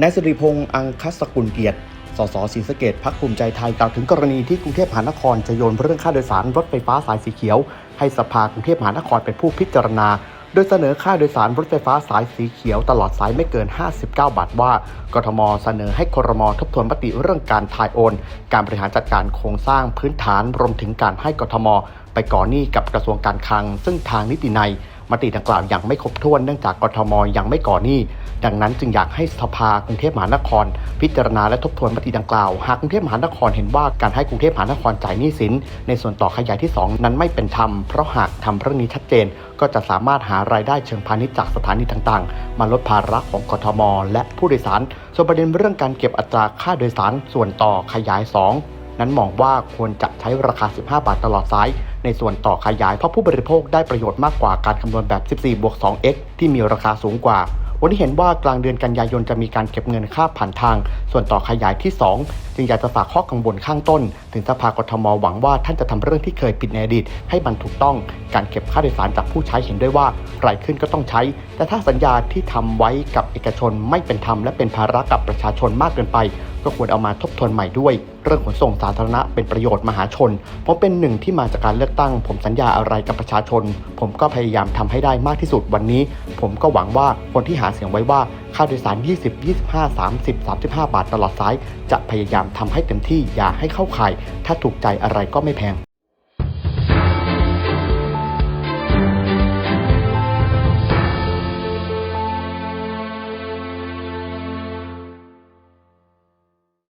นายสิริพงษ์อังคสกุลเกียรติ สสศรีสะเกดพักภูมิใจไทยกล่าวถึงกรณีที่กรุงเทพมหานครจะโยนเรื่องค่าโดยสารรถไฟฟ้าสายสีเขียว ให้สภากรุงเทพมหานครเป็นผู้พิจารณา โดยเสนอค่าโดยสารรถไฟฟ้าสายสีเขียวตลอดสายไม่เกิน 59 บาทว่ากทมเสนอให้ครมทบทวนมติเรื่องการทายโอน การบริหารจัดการโครงสร้างพื้นฐานรวมถึงการให้กทม ไปก่อหนี้กับกระทรวงการคลัง ซึ่งทางนิตินัย มติดังกล่าวยังไม่ครบถ้วนเนื่องจากกทมยังไม่ก่อหนี้ ดังนั้นจึงอยากให้สภากรุงเทพมหานคร พิจารณาและทบทวนมติดังกล่าว หากกรุงเทพมหานครเห็นว่าการให้กรุงเทพมหานครจ่ายหนี้สิน ในส่วนต่อขยายที่ 2 นั้นไม่เป็นธรรม เพราะหากทำเรื่องนี้ชัดเจน ก็จะสามารถหารายได้เชิงพาณิชย์จากสถานีต่างๆ มาลดภาระของกทม และผู้โดยสาร ส่วนประเด็นเรื่องการเก็บอัตราค่าโดยสารส่วนต่อขยาย 2 นั้นมองว่าควรจะใช้ราคา 15 บาทตลอดสาย ในส่วนต่อขยายเพราะผู้บริโภคได้ประโยชน์มากกว่าการคำนวณแบบ 14บวก 2x ที่มีราคาสูงกว่า วันนี้เห็นว่ากลางเดือนกันยายนจะมีการเก็บเงินค่าผ่านทาง ส่วนต่อขยายที่ 2 จึงอยากจะฝากข้อกังวลข้างต้น ถึงสภากทมหวังว่าท่านจะทำเรื่องที่เคยผิดในอดีตให้มันถูกต้อง การเก็บค่าโดยสารจากผู้ใช้เห็นด้วยว่ารายขึ้นก็ต้องใช้ แต่ถ้าสัญญาที่ทำไว้กับเอกชนไม่เป็นธรรมและเป็นภาระกับประชาชนมากเกินไป ก็ควรเอามาทบทวนใหม่ด้วย เรื่องขนส่งสาธารณะเป็นประโยชน์มหาชน ผมเป็นหนึ่งที่มาจากการเลือกตั้ง ผมสัญญาอะไรกับประชาชน ผมก็พยายามทำให้ได้มากที่สุดวันนี้ ผมก็หวังว่าคนที่หาเสียงไว้ว่าค่าโดยสาร 20 25 30 35 บาทตลอดสาย จะพยายามทำให้เต็มที่อย่าให้เข้าข่าย ถ้าถูกใจอะไรก็ไม่แพง